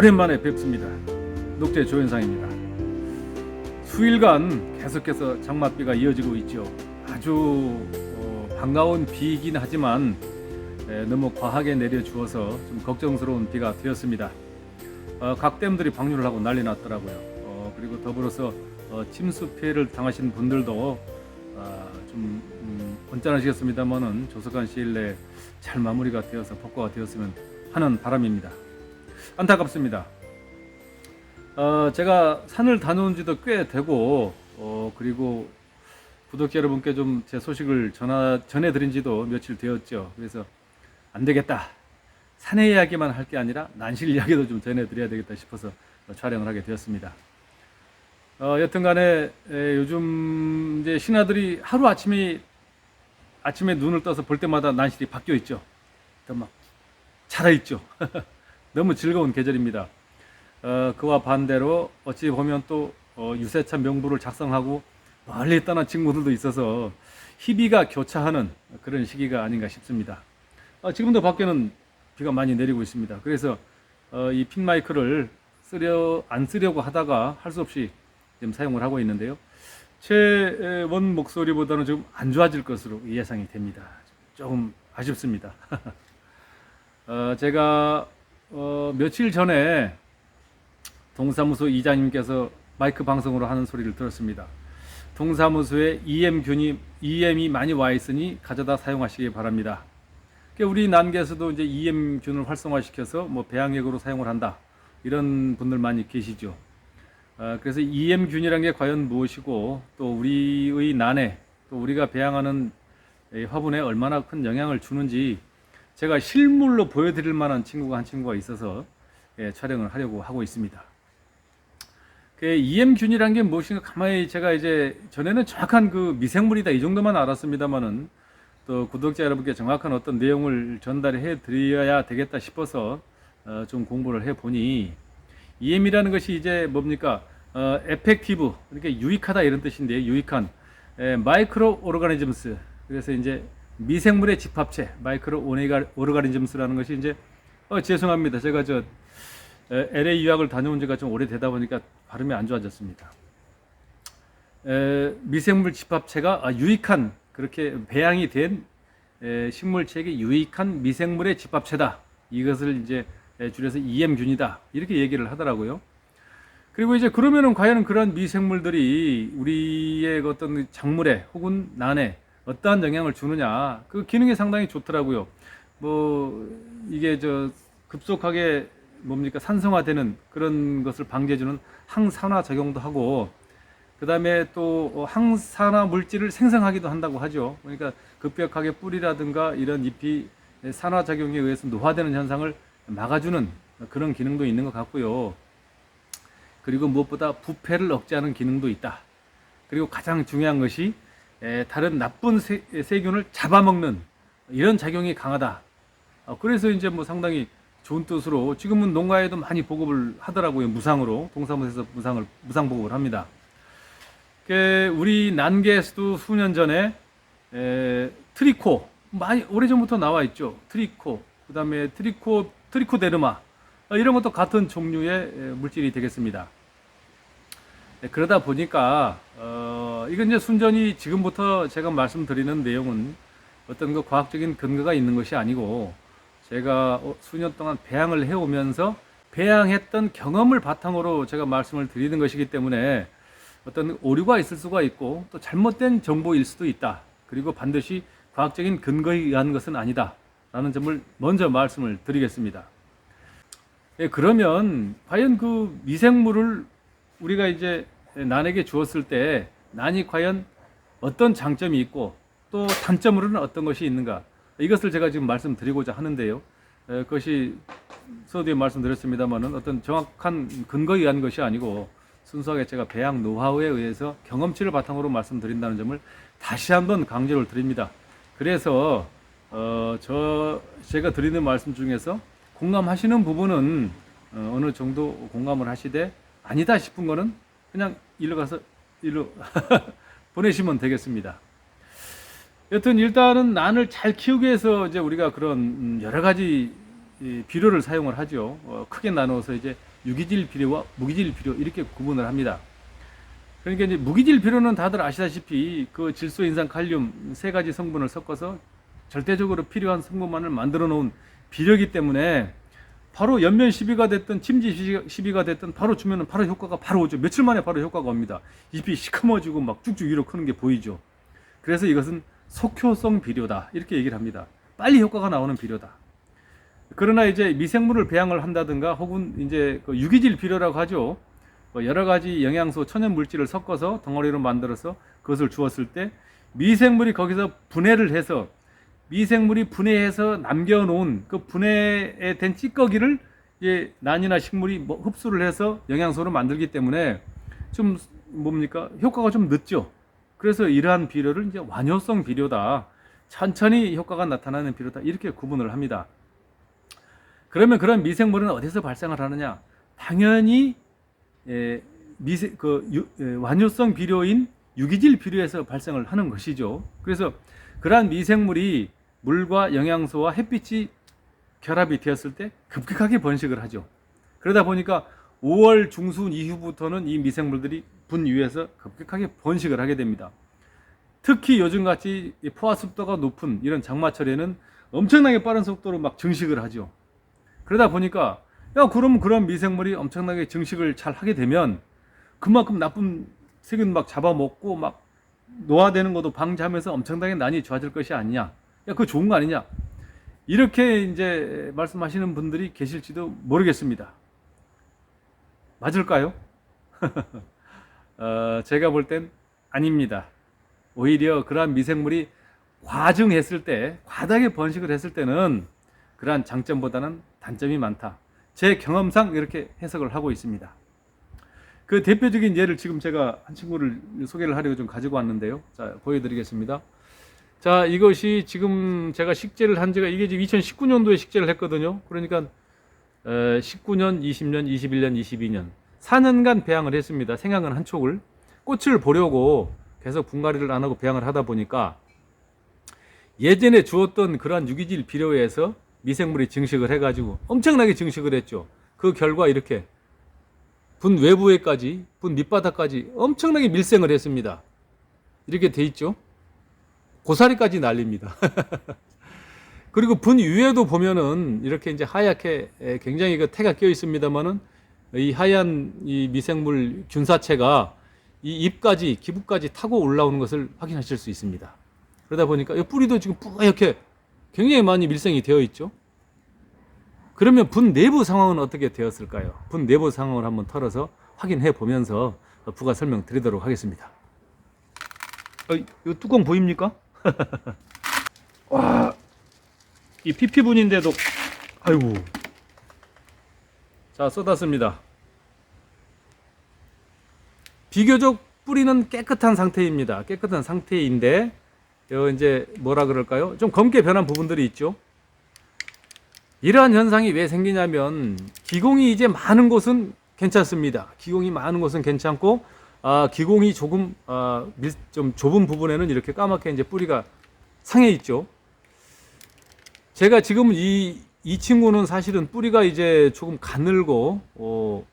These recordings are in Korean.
오랜만에 뵙습니다. 녹제 조현상입니다. 수일간 계속해서 장맛비가 이어지고 있죠. 아주 어, 반가운 비이긴 하지만 에, 너무 과하게 내려 주어서 좀 걱정스러운 비가 되었습니다. 어, 각 댐들이 방류를 하고 난리 났더라고요. 어, 그리고 더불어서 어, 침수 피해를 당하신 분들도 아, 좀 음, 언짢으시겠습니다만은 조속한 시일 내에 잘 마무리가 되어서 복구가 되었으면 하는 바람입니다. 안타깝습니다. 어, 제가 산을 다녀온 지도 꽤 되고 어, 그리고 구독자 여러분께 좀 제 소식을 전하, 전해드린 지도 며칠 되었죠. 그래서 안 되겠다. 산의 이야기만 할 게 아니라 난실 이야기도 좀 전해드려야 되겠다 싶어서 촬영을 하게 되었습니다. 어, 여튼간에 에, 요즘 이제 신하들이 하루 아침에 아침에 눈을 떠서 볼 때마다 난실이 바뀌어 있죠. 막 살아 있죠. 너무 즐거운 계절입니다. 어, 그와 반대로 어찌 보면 또 어, 유세차 명부를 작성하고 멀리 떠난 친구들도 있어서 희비가 교차하는 그런 시기가 아닌가 싶습니다. 어, 지금도 밖에는 비가 많이 내리고 있습니다. 그래서 어, 이 핀마이크를 쓰려 안 쓰려고 하다가 할 수 없이 지금 사용을 하고 있는데요. 제 원 목소리보다는 좀안 좋아질 것으로 예상이 됩니다. 조금 아쉽습니다. 어, 제가 어, 며칠 전에 동사무소 이장님께서 마이크 방송으로 하는 소리를 들었습니다. 동사무소에 EM균이 EM이 많이 와 있으니 가져다 사용하시기 바랍니다. 그러니까 우리 난개에서도 이제 EM균을 활성화시켜서 뭐 배양액으로 사용을 한다 이런 분들 많이 계시죠. 어, 그래서 EM균이란 게 과연 무엇이고 또 우리의 난에 또 우리가 배양하는 이 화분에 얼마나 큰 영향을 주는지 제가 실물로 보여드릴 만한 친구가 한 친구가 있어서 예, 촬영을 하려고 하고 있습니다. 그 EM균이란 게 무엇인가 가만히 제가 이제 전에는 정확한 그 미생물이다 이 정도만 알았습니다만은 또 구독자 여러분께 정확한 어떤 내용을 전달해 드려야 되겠다 싶어서 어, 좀 공부를 해 보니 EM이라는 것이 이제 뭡니까 어, 에펙티브 이렇게 유익하다 이런 뜻인데 유익한 에, 마이크로 오르가니즘스 그래서 이제 미생물의 집합체 마이크로 오르가니즘스라는 것이 이제 어, 죄송합니다 제가 저 에, LA 유학을 다녀온 지가 좀 오래되다 보니까 발음이 안 좋아졌습니다. 에, 미생물 집합체가 아, 유익한 그렇게 배양이 된 에, 식물체에게 유익한 미생물의 집합체다. 이것을 이제 에, 줄여서 EM균이다. 이렇게 얘기를 하더라고요. 그리고 이제 그러면은 과연 그런 미생물들이 우리의 그 어떤 작물에 혹은 난에 어떠한 영향을 주느냐 그 기능이 상당히 좋더라고요. 뭐 이게 저 급속하게 뭡니까 산성화되는 그런 것을 방지해주는 항산화 작용도 하고 그 다음에 또 항산화 물질을 생성하기도 한다고 하죠. 그러니까 급격하게 뿌리라든가 이런 잎이 산화 작용에 의해서 노화되는 현상을 막아주는 그런 기능도 있는 것 같고요. 그리고 무엇보다 부패를 억제하는 기능도 있다. 그리고 가장 중요한 것이 에, 다른 나쁜 세, 세균을 잡아먹는 이런 작용이 강하다. 어, 그래서 이제 뭐 상당히 좋은 뜻으로 지금은 농가에도 많이 보급을 하더라고요. 무상으로 동사무소에서 무상을 무상 보급을 합니다. 그 우리 난개에서도 수년 전에 에, 트리코 많이 오래전부터 나와 있죠. 트리코 그다음에 트리코 트리코데르마 어, 이런 것도 같은 종류의 에, 물질이 되겠습니다. 네, 그러다 보니까 어, 이건 이제 순전히 지금부터 제가 말씀드리는 내용은 어떤 그 과학적인 근거가 있는 것이 아니고 제가 어, 수년 동안 배양을 해오면서 배양했던 경험을 바탕으로 제가 말씀을 드리는 것이기 때문에 어떤 오류가 있을 수가 있고 또 잘못된 정보일 수도 있다. 그리고 반드시 과학적인 근거에 의한 것은 아니다. 라는 점을 먼저 말씀을 드리겠습니다. 예, 그러면 과연 그 미생물을 우리가 이제 난에게 주었을 때 난이 과연 어떤 장점이 있고 또 단점으로는 어떤 것이 있는가 이것을 제가 지금 말씀드리고자 하는데요. 에, 그것이 서두에 말씀드렸습니다만은 어떤 정확한 근거에 의한 것이 아니고 순수하게 제가 배양 노하우에 의해서 경험치를 바탕으로 말씀드린다는 점을 다시 한번 강조를 드립니다. 그래서 어, 저 제가 드리는 말씀 중에서 공감하시는 부분은 어, 어느 정도 공감을 하시되 아니다 싶은 거는 그냥 일로 가서 일로 보내시면 되겠습니다. 여튼 일단은 난을 잘 키우기 위해서 이제 우리가 그런 음, 여러 가지 이 비료를 사용을 하죠. 어, 크게 나누어서 이제 유기질 비료와 무기질 비료 이렇게 구분을 합니다. 그러니까 이제 무기질 비료는 다들 아시다시피 그 질소, 인산, 칼륨 세 가지 성분을 섞어서 절대적으로 필요한 성분만을 만들어 놓은 비료이기 때문에 바로 연면 시비가 됐든 침지 시비- 시비가 됐든 바로 주면은 바로 효과가 바로 오죠. 며칠 만에 바로 효과가 옵니다. 잎이 시커머지고 막 쭉쭉 위로 크는 게 보이죠. 그래서 이것은 속효성 비료다 이렇게 얘기를 합니다. 빨리 효과가 나오는 비료다. 그러나 이제 미생물을 배양을 한다든가 혹은 이제 그 유기질 비료라고 하죠. 뭐 여러 가지 영양소, 천연 물질을 섞어서 덩어리로 만들어서 그것을 주었을 때 미생물이 거기서 분해를 해서 미생물이 분해해서 남겨놓은 그 분해에 된 찌꺼기를 이제 난이나 식물이 뭐 흡수를 해서 영양소를 만들기 때문에 좀 뭡니까 효과가 좀 늦죠. 그래서 이러한 비료를 이제 완효성 비료다. 천천히 효과가 나타나는 비료다. 이렇게 구분을 합니다. 그러면 그런 미생물은 어디서 발생을 하느냐? 당연히 예, 미세 그 유, 예, 완효성 비료인 유기질 비료에서 발생을 하는 것이죠. 그래서 그러한 미생물이 물과 영양소와 햇빛이 결합이 되었을 때 급격하게 번식을 하죠. 그러다 보니까 5월 중순 이후부터는 이 미생물들이 분 위에서 급격하게 번식을 하게 됩니다. 특히 요즘같이 이 포화 습도가 높은 이런 장마철에는 엄청나게 빠른 속도로 막 증식을 하죠. 그러다 보니까 야 그럼 그런 미생물이 엄청나게 증식을 잘 하게 되면 그만큼 나쁜 세균 막 잡아먹고 막 노화되는 것도 방지하면서 엄청나게 난이 좋아질 것이 아니냐. 야 그거 좋은 거 아니냐. 이렇게 이제 말씀하시는 분들이 계실지도 모르겠습니다. 맞을까요? 어, 제가 볼 땐 아닙니다. 오히려 그러한 미생물이 과증했을 때, 과다하게 번식을 했을 때는 그러한 장점보다는 단점이 많다. 제 경험상 이렇게 해석을 하고 있습니다. 그 대표적인 예를 지금 제가 한 친구를 소개를 하려고 좀 가지고 왔는데요. 자, 보여드리겠습니다. 자, 이것이 지금 제가 식재를 한 지가 이게 지금 2019년도에 식재를 했거든요. 그러니까 19년, 20년, 21년, 22년 4년간 배양을 했습니다. 생양은 한 촉을 꽃을 보려고 계속 분갈이를 안 하고 배양을 하다 보니까 예전에 주었던 그러한 유기질 비료에서 미생물이 증식을 해가지고 엄청나게 증식을 했죠. 그 결과 이렇게 분 외부에까지, 분 밑바닥까지 엄청나게 밀생을 했습니다. 이렇게 돼 있죠. 고사리까지 날립니다. 그리고 분 위에도 보면은 이렇게 이제 하얗게 에, 굉장히 그 태가 껴 있습니다만은 이 하얀 이 미생물 균사체가 이 잎까지 기부까지 타고 올라오는 것을 확인하실 수 있습니다. 그러다 보니까 이 뿌리도 지금 뿌옇게 굉장히 많이 밀생이 되어 있죠. 그러면 분 내부 상황은 어떻게 되었을까요? 분 내부 상황을 한번 털어서 확인해 보면서 부가 설명 드리도록 하겠습니다. 어, 이 뚜껑 보입니까? 와, 이 PP 분인데도 아이고. 자, 쏟았습니다. 비교적 뿌리는 깨끗한 상태입니다. 깨끗한 상태인데 요 이제 뭐라 그럴까요? 좀 검게 변한 부분들이 있죠. 이러한 현상이 왜 생기냐면 기공이 이제 많은 곳은 괜찮습니다. 기공이 많은 곳은 괜찮고 아, 기공이 조금 아, 밀, 좀 좁은 부분에는 이렇게 까맣게 이제 뿌리가 상해 있죠. 제가 지금 이, 이 친구는 사실은 뿌리가 이제 조금 가늘고 어,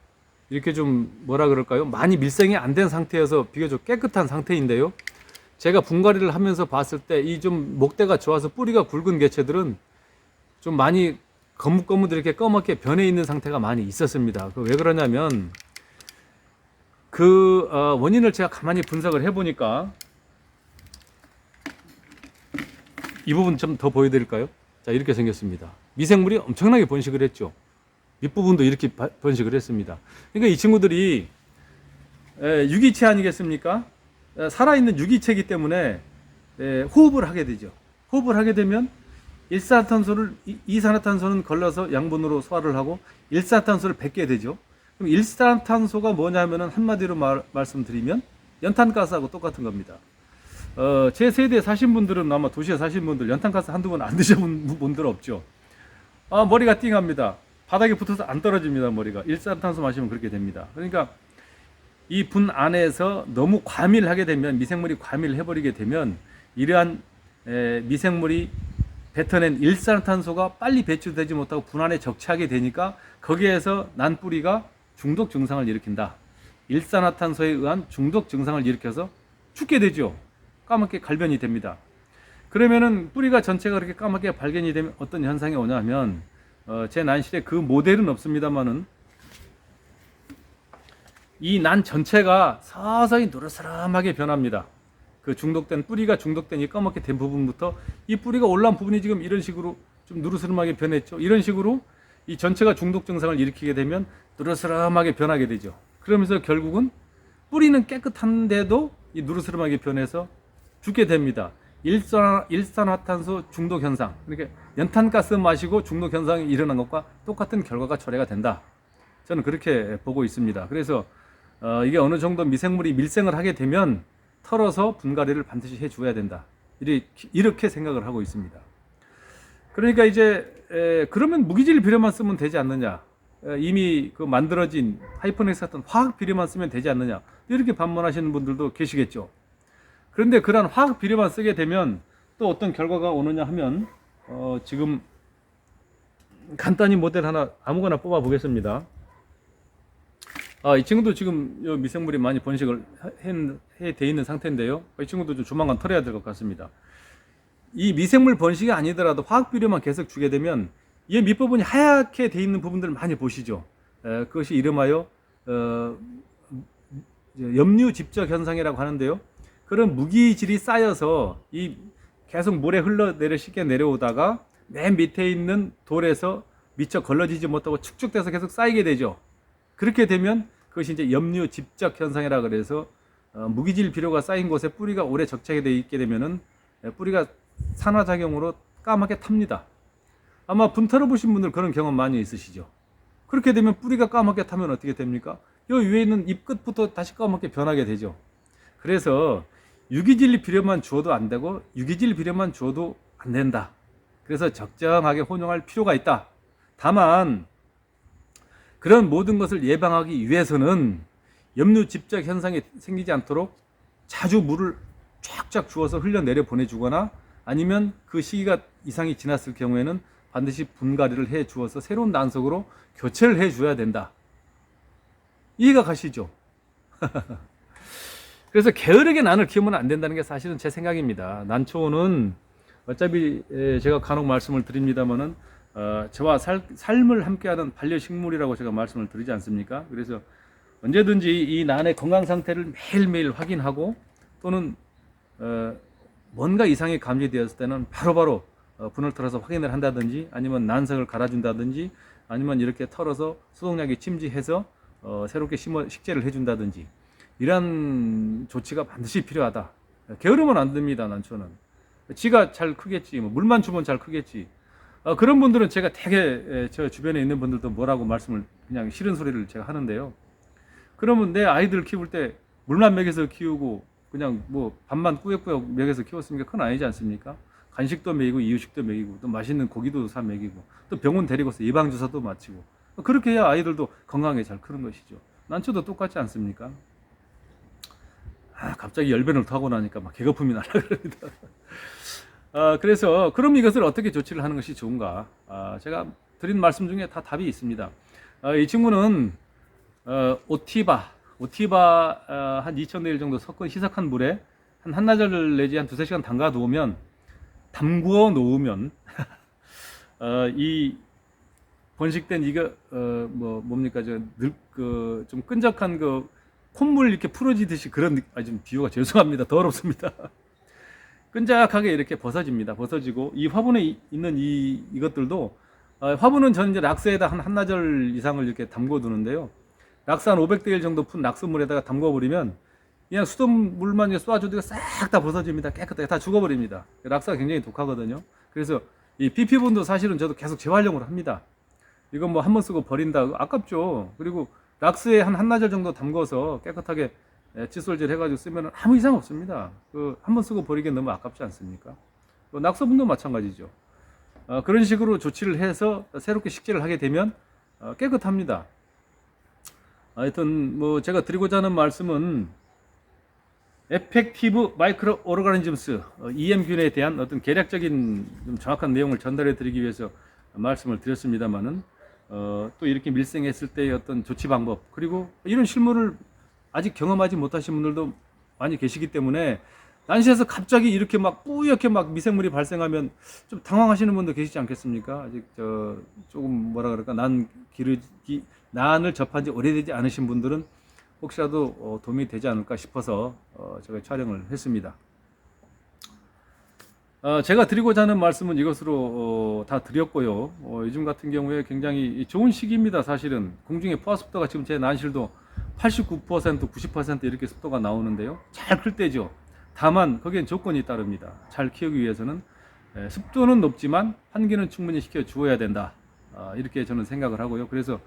이렇게 좀 뭐라 그럴까요? 많이 밀생이 안 된 상태여서 비교적 깨끗한 상태인데요. 제가 분갈이를 하면서 봤을 때 이 좀 목대가 좋아서 뿌리가 굵은 개체들은 좀 많이 거뭇거뭇 이렇게 검맣게 변해 있는 상태가 많이 있었습니다. 그왜 그러냐면 그 어, 원인을 제가 가만히 분석을 해보니까 이 부분 좀 더 보여드릴까요? 자 이렇게 생겼습니다. 미생물이 엄청나게 번식을 했죠. 윗부분도 이렇게 바- 번식을 했습니다. 그러니까 이 친구들이 에, 유기체 아니겠습니까? 에, 살아있는 유기체이기 때문에 에, 호흡을 하게 되죠. 호흡을 하게 되면 일산화탄소를 이- 이산화탄소는 걸러서 양분으로 소화를 하고 일산화탄소를 뱉게 되죠. 그럼 일산화탄소가 뭐냐면은 한마디로 말, 말씀드리면 연탄가스하고 똑같은 겁니다. 어, 제 세대에 사신 분들은 아마 도시에 사신 분들 연탄가스 한두 번 안 드셔본 분들 없죠. 아, 머리가 띵합니다. 바닥에 붙어서 안 떨어집니다, 머리가. 일산탄소 마시면 그렇게 됩니다. 그러니까 이 분 안에서 너무 과밀하게 되면 미생물이 과밀해버리게 되면 이러한 에, 미생물이 뱉어낸 일산화탄소가 빨리 배출되지 못하고 분할에 적체하게 되니까 거기에서 난 뿌리가 중독 증상을 일으킨다. 일산화탄소에 의한 중독 증상을 일으켜서 죽게 되죠. 까맣게 갈변이 됩니다. 그러면은 뿌리가 전체가 그렇게 까맣게 발견이 되면 어떤 현상이 오냐면 어, 제 난실에 그 모델은 없습니다만은 이 난 전체가 서서히 노르스름하게 변합니다. 그 중독된 뿌리가 중독된 이 까맣게 된 부분부터 이 뿌리가 올라온 부분이 지금 이런 식으로 좀 누르스름하게 변했죠. 이런 식으로 이 전체가 중독 증상을 일으키게 되면 누르스름하게 변하게 되죠. 그러면서 결국은 뿌리는 깨끗한데도 이 누르스름하게 변해서 죽게 됩니다. 일산, 일산화탄소 중독 현상. 그러니까 연탄가스 마시고 중독 현상이 일어난 것과 똑같은 결과가 초래가 된다. 저는 그렇게 보고 있습니다. 그래서 어, 이게 어느 정도 미생물이 밀생을 하게 되면 털어서 분갈이를 반드시 해줘야 된다. 이렇게 생각을 하고 있습니다. 그러니까 이제 에, 그러면 무기질 비료만 쓰면 되지 않느냐? 에, 이미 그 만들어진 하이퍼넥스 같은 화학 비료만 쓰면 되지 않느냐? 이렇게 반문하시는 분들도 계시겠죠. 그런데 그러한 화학 비료만 쓰게 되면 또 어떤 결과가 오느냐 하면 어, 지금 간단히 모델 하나 아무거나 뽑아 보겠습니다. 아, 이 친구도 지금 요 미생물이 많이 번식을 해돼 있는 상태인데요. 이 친구도 좀 조만간 털어야 될 것 같습니다. 이 미생물 번식이 아니더라도 화학 비료만 계속 주게 되면 이 밑부분이 하얗게 돼 있는 부분들 많이 보시죠. 에, 그것이 이름하여 어, 염류 집적 현상이라고 하는데요. 그런 무기질이 쌓여서 이 계속 물에 흘러내려 쉽게 내려오다가 맨 밑에 있는 돌에서 미처 걸러지지 못하고 축축돼서 계속 쌓이게 되죠. 그렇게 되면 그것이 이제 염류 집적 현상이라 그래서 어, 무기질 비료가 쌓인 곳에 뿌리가 오래 적착이 되어 있게 되면은 에, 뿌리가 산화작용으로 까맣게 탑니다. 아마 분 털어보신 분들 그런 경험 많이 있으시죠. 그렇게 되면 뿌리가 까맣게 타면 어떻게 됩니까? 요 위에 있는 잎 끝부터 다시 까맣게 변하게 되죠. 그래서 유기질 비료만 주어도 안 되고 유기질 비료만 주어도 안 된다. 그래서 적정하게 혼용할 필요가 있다. 다만 그런 모든 것을 예방하기 위해서는 염류 집적 현상이 생기지 않도록 자주 물을 쫙쫙 주어서 흘려내려 보내주거나 아니면 그 시기가 이상이 지났을 경우에는 반드시 분갈이를 해 주어서 새로운 난석으로 교체를 해 줘야 된다. 이해가 가시죠? 그래서 게으르게 난을 키우면 안 된다는 게 사실은 제 생각입니다. 난초는 어차피 에, 제가 간혹 말씀을 드립니다만은 어, 저와 살, 삶을 함께하는 반려식물이라고 제가 말씀을 드리지 않습니까? 그래서 언제든지 이 난의 건강 상태를 매일매일 확인하고 또는 어, 뭔가 이상이 감지되었을 때는 바로바로 어, 분을 털어서 확인을 한다든지 아니면 난석을 갈아준다든지 아니면 이렇게 털어서 수동약에 침지해서 어, 새롭게 심어 식재를 해준다든지 이런 조치가 반드시 필요하다. 게으르면 안 됩니다, 난초는. 지가 잘 크겠지, 뭐 물만 주면 잘 크겠지. 어, 그런 분들은 제가 되게 에, 저 주변에 있는 분들도 뭐라고 말씀을 그냥 싫은 소리를 제가 하는데요. 그러면 내 아이들 키울 때 물만 먹여서 키우고 그냥 뭐 밥만 꾸역꾸역 먹여서 키웠으니까 그건 아니지 않습니까? 간식도 먹이고 이유식도 먹이고 또 맛있는 고기도 사 먹이고 또 병원 데리고서 예방 주사도 마치고 그렇게 해야 아이들도 건강하게 잘 크는 것이죠. 난초도 똑같지 않습니까? 아, 갑자기 열변을 타고 나니까 막 개거품이 날라 그럽니다. 아, 그래서 그럼 이것을 어떻게 조치를 하는 것이 좋은가? 아, 제가 드린 말씀 중에 다 답이 있습니다. 아, 이 친구는 어, 오티바, 오티바 어, 한 2,000ml 정도 섞은 희석한 물에 한 한나절 내지 한 두세 시간 담가 놓으면 담구어 놓으면 어, 이 번식된 이거 어, 뭐 뭡니까 저늘그좀 끈적한 그 콧물 이렇게 풀어지듯이 그런 느- 아, 좀 비유가 죄송합니다. 더럽습니다. 끈적하게 이렇게 벗어집니다. 벗어지고 이 화분에 이- 있는 이 이것들도 어, 화분은 저는 이제 락스에다 한 한나절 이상을 이렇게 담궈 두는데요 한 500대 1 정도 푼 락스물에다가 담궈 버리면 그냥 수돗물만 쏴줘도 싹 다 벗어집니다. 깨끗하게 다 죽어버립니다. 락스가 굉장히 독하거든요. 그래서 이 BP분도 사실은 저도 계속 재활용을 합니다. 이건 뭐 한 번 쓰고 버린다. 아깝죠. 그리고 락스에 한 한나절 정도 담궈서 깨끗하게 에, 칫솔질 해가지고 쓰면 아무 이상 없습니다. 그 한 번 쓰고 버리기 너무 아깝지 않습니까? 또 낙서분도 마찬가지죠. 어, 그런 식으로 조치를 해서 새롭게 식재를 하게 되면 어, 깨끗합니다. 하여튼 뭐 제가 드리고자 하는 말씀은 에펙티브 마이크로 오르가니즘스 어, EM균에 대한 어떤 계략적인 좀 정확한 내용을 전달해 드리기 위해서 말씀을 드렸습니다만은 어, 또 이렇게 밀생했을 때의 어떤 조치 방법 그리고 이런 실물을 아직 경험하지 못하신 분들도 많이 계시기 때문에 난시에서 갑자기 이렇게 막 뿌옇게 막 미생물이 발생하면 좀 당황하시는 분도 계시지 않겠습니까? 아직 저 조금 뭐라 그럴까 난 기르기 난을 접한 지 오래되지 않으신 분들은 혹시라도 어, 도움이 되지 않을까 싶어서 어, 제가 촬영을 했습니다. 어, 제가 드리고자 하는 말씀은 이것으로 어, 다 드렸고요. 어, 요즘 같은 경우에 굉장히 좋은 시기입니다. 사실은 공중의 포화 습도가 지금 제 난실도 89%, 90% 이렇게 습도가 나오는데요. 잘 클 때죠. 다만 거기엔 조건이 따릅니다. 잘 키우기 위해서는 에, 습도는 높지만 환기는 충분히 시켜 주어야 된다. 아, 이렇게 저는 생각을 하고요. 그래서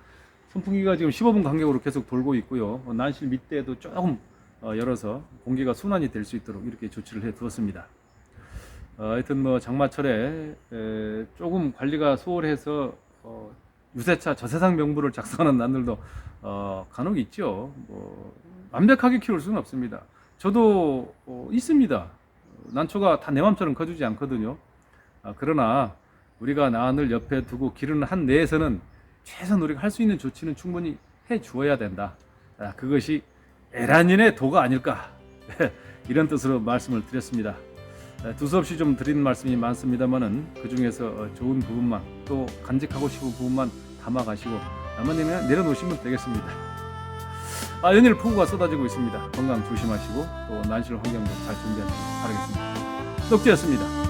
선풍기가 지금 15분 간격으로 계속 돌고 있고요. 어, 난실 밑에도 조금 어, 열어서 공기가 순환이 될 수 있도록 이렇게 조치를 해 두었습니다. 어, 하여튼 뭐 장마철에 에, 조금 관리가 소홀해서 어, 유세차 저세상 명부를 작성하는 난들도 어, 간혹 있죠. 뭐 완벽하게 키울 수는 없습니다. 저도 어, 있습니다. 난초가 다 내 맘처럼 커주지 않거든요. 아, 그러나 우리가 난을 옆에 두고 기르는 한 내에서는 최선 우리가 할 수 있는 조치는 충분히 해 주어야 된다. 아, 그것이 에란인의 도가 아닐까 이런 뜻으로 말씀을 드렸습니다. 에, 두서없이 좀 드리는 말씀이 많습니다만은 그 중에서 어, 좋은 부분만 또 간직하고 싶은 부분만 담아가시고 남은 내려놓으시면 되겠습니다. 아, 연일 폭우가 쏟아지고 있습니다. 건강 조심하시고 또 난실 환경도 잘 준비하시길 바라겠습니다. 녹지였습니다.